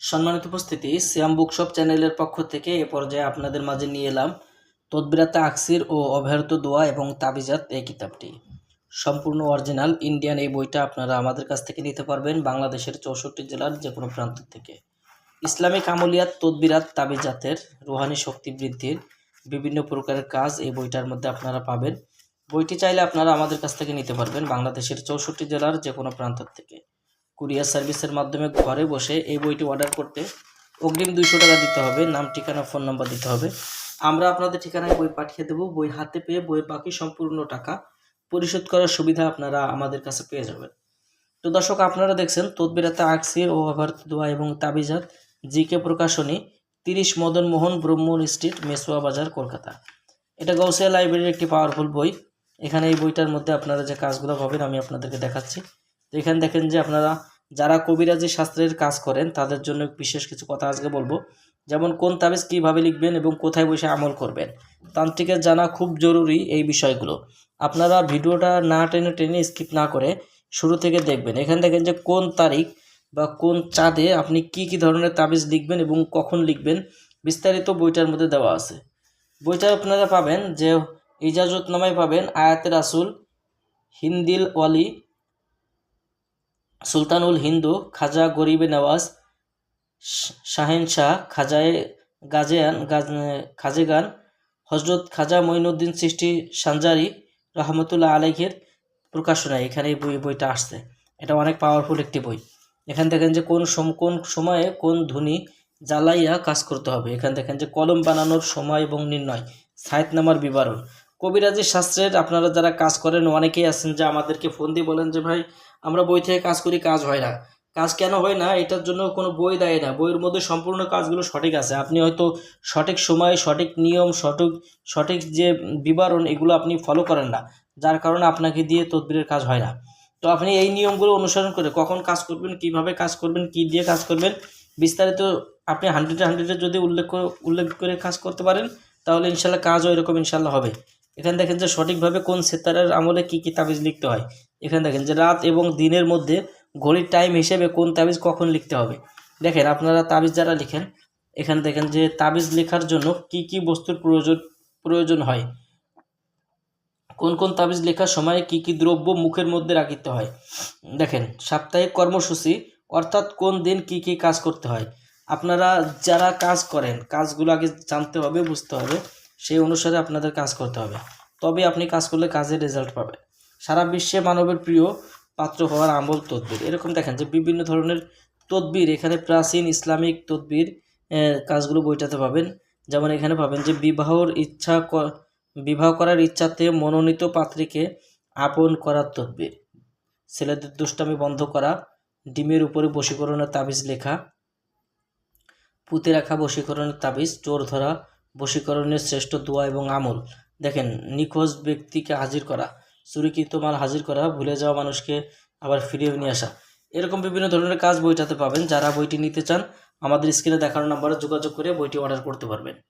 সম্মানিত উপস্থিতি, সিয়াম বুকশপ চ্যানেলের পক্ষ থেকে এ পর্যায়ে আপনাদের মাঝে নিয়ে এলাম তদবিরাতে আকসির ও অব্যাহত দোয়া এবং তাবিজাত এই কিতাবটি। সম্পূর্ণ অরিজিনাল, ইন্ডিয়ান এই বইটা আপনারা আমাদের কাছ থেকে নিতে পারবেন বাংলাদেশের চৌষট্টি জেলার যে কোনো প্রান্ত থেকে। ইসলামিক আমলিয়াত, তদবিরাত, তাবিজাতের রুহানি শক্তি বৃদ্ধির বিভিন্ন প্রকারের কাজ এই বইটার মধ্যে আপনারা পাবেন। বইটি চাইলে আপনারা আমাদের কাছ থেকে নিতে পারবেন বাংলাদেশের চৌষট্টি জেলার যে কোনো প্রান্ত থেকে। কুরিয়ার সার্ভিসের মাধ্যমে ঘরে বসে এই বইটি অর্ডার করতে অগ্রিম দুইশো টাকা দিতে হবে, নাম, ঠিকানা, ফোন নাম্বার দিতে হবে। আমরা আপনাদের ঠিকানায় বই পাঠিয়ে দেবো, বই হাতে পেয়ে বই বাকি সম্পূর্ণ টাকা পরিশোধ করার সুবিধা আপনারা আমাদের কাছে পেয়ে যাবেন। তো দর্শক, আপনারা দেখছেন তদবিরাতে আকসির ও অভারত দোয়া এবং তাবিজাত, জিকে প্রকাশনী, তিরিশ মদন মোহন ব্রহ্মণ স্ট্রিট, মেসুয়া বাজার, কলকাতা। এটা গৌসিয়া লাইব্রেরির একটি পাওয়ারফুল বই। এখানে এই বইটার মধ্যে আপনারা যে কাজগুলো পাবেন আমি আপনাদেরকে দেখাচ্ছি। তো এখানে দেখেন যে আপনারা যারা কবিরাজি শাস্ত্রের কাজ করেন, তাদের জন্য বিশেষ কিছু কথা আজকে বলব। যেমন, কোন তাবিজ কীভাবে লিখবেন এবং কোথায় বসে আমল করবেন? তান্ত্রিকের জানা খুব জরুরি এই বিষয়গুলো। আপনারা ভিডিওটা না টেনে টেনে স্কিপ না করে শুরু থেকে দেখবেন। এখানে দেখেন যে কোন তারিখ বা কোন চাঁদে আপনি কি কি ধরনের তাবিজ লিখবেন এবং কখন লিখবেন বিস্তারিত বইটার মধ্যে দেওয়া আছে। বইটা আপনারা পাবেন যে ইজাজত নামায় পাবেন আয়াতের আসুল হিন্দিল ওয়ালি সুলতানুল হিন্দু, খাজা গরিবে নওয়াজ শাহেন শাহ খাজায়ে গাজেয়ান গাজ- খাজেগান হজরত খাজা মঈনুদ্দিন সৃষ্টি সানজারি রহমতুল্লাহ আলাইহের প্রকাশনায় এখানে এই বই বইটা আসছে। এটা অনেক পাওয়ারফুল একটি বই। এখান দেখেন যে কোন সম কোন সময়ে কোন ধ্বনি জ্বালাইয়া কাজ করতে হবে। এখান দেখেন যে কলম বানানোর সময় এবং নির্ণয়। সাহিত্যনামার বিবরণ। কবিরাজি শাস্ত্রের আপনারা যারা কাজ করেন, অনেকেই আছেন যে আমাদেরকে ফোন দিয়ে বলেন যে, ভাই, আমরা বই থেকে কাজ করি, কাজ হয় না। কাজ কেন হয় না? এটার জন্য কোনো বই দেয় না। বইয়ের মধ্যে সম্পূর্ণ কাজগুলো সঠিক আছে। আপনি হয়তো সঠিক সময়, সঠিক নিয়ম, সঠিক সঠিক যে বিবরণ, এগুলো আপনি ফলো করেন না। যার কারণে আপনাকে দিয়ে তদবিরের কাজ হয় না। তো আপনি এই নিয়মগুলো অনুসরণ করে কখন কাজ করবেন, কীভাবে কাজ করবেন, কি দিয়ে কাজ করবেন, বিস্তারিত আপনি হান্ড্রেডে হান্ড্রেডে যদি উল্লেখ উল্লেখ করে কাজ করতে পারেন, তাহলে ইনশাল্লাহ কাজও এরকম ইনশাল্লাহ হবে। এখানে দেখেন যে সঠিকভাবে কোন সেতারের আমলে কি কি তাবিজ লিখতে হয়। এখানে দেখেন যে রাত এবং দিনের মধ্যে ঘড়ির টাইম হিসেবে কোন তাবিজ কখন লিখতে হবে। দেখেন আপনারা তাবিজ যারা লিখেন, এখানে দেখেন যে তাবিজ লেখার জন্য কি কি বস্তুর প্রয়োজন প্রয়োজন হয়। কোন কোন তাবিজ লেখার সময় কি কি দ্রব্য মুখের মধ্যে রাখিতে হয়। দেখেন, সাপ্তাহিক কর্মসূচি, অর্থাৎ কোন দিন কি কি কাজ করতে হয়। আপনারা যারা কাজ করেন, কাজগুলো আগে জানতে হবে, বুঝতে হবে। সেই অনুসারে আপনাদের কাজ করতে হবে। তবে আপনি কাজ করলে কাজের রেজাল্ট পাবেন। সারা বিশ্বে মানবের প্রিয় পাত্র হওয়ার আমল তদবির। এরকম দেখেন যে বিভিন্ন ধরনের তদবির, এখানে প্রাচীন ইসলামিক তদবির কাজগুলো বইটাতে পাবেন। যেমন এখানে পাবেন যে বিবাহর ইচ্ছা বিবাহ করার ইচ্ছাতে মনোনীত পাত্রীকে আপন করার তদবির। ছেলেদের দুষ্টামি বন্ধ করা, ডিমের উপরে বশীকরণের তাবিজ লেখা, পুঁতে রাখা বশীকরণের তাবিজ, চোর ধরা বশীকরণের শ্রেষ্ঠ দোয়া এবং আমল। দেখেন, নিখোঁজ ব্যক্তিকে হাজির করা, চুরিকৃত মাল হাজির করা, ভুলে যাওয়া মানুষকে আবার ফিরিয়ে নিয়ে আসা। এরকম বিভিন্ন ধরনের কাজ বইটাতে পাবেন। যারা বইটি নিতে চান, আমাদের স্ক্রিনে দেখানো নাম্বারে যোগাযোগ করে বইটি অর্ডার করতে পারবেন।